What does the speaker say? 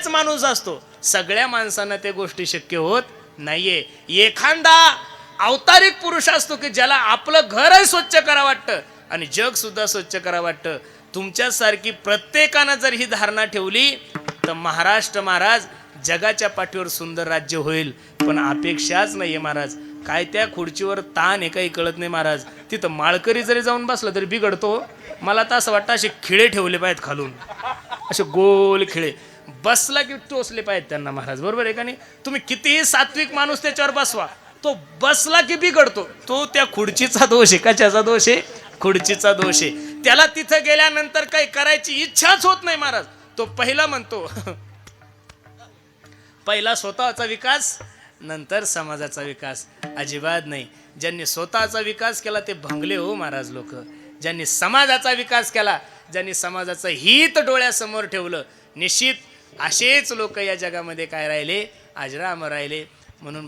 तेच माणूस असतो. सगळ्या माणसांना ते गोष्टी शक्य होत नाहीये. एखादा अवतारिक पुरुष असतो की ज्याला आपलं घरही स्वच्छ करा वाटतं आणि जग सुद्धा स्वच्छ करा वाटतं. तुमच्यासारखी प्रत्येकानं जर ही धारणा ठेवली तर महाराष्ट्र महाराज जगाच्या पाठीवर सुंदर राज्य होईल. पण अपेक्षाच नाहीये महाराज. काय त्या खुर्चीवर ताण आहे काही कळत नाही महाराज. तिथं माळकरी जरी जाऊन बसला तरी बिघडतो हो. मला तर असं वाटतं असे खिळे ठेवले पाहिजेत खालून. असे गोल खिळे. बसला की टोचले पाहिजेत त्यांना महाराज. बरोबर आहे का नाही? तुम्ही कितीही सात्विक माणूस त्याच्यावर बसवा तो बसला की बिघडतो. तो त्या खुर्चीचा दोष आहे. कशाचा दोष आहे? खुर्चीचा दोष आहे. त्याला तिथं गेल्यानंतर काही करायची इच्छाच होत नाही महाराज. तो पहिला म्हणतो पहिला स्वतःचा विकास नंतर समाजाचा विकास. अजिबात नाही. ज्यांनी स्वतःचा विकास केला ते भंगले हो महाराज लोक. ज्यांनी समाजाचा विकास केला ज्यांनी समाजाचं हित डोळ्यासमोर ठेवलं निश्चित असेच लोक या जगामध्ये काय राहिले? अजराम राहिले. म्हणून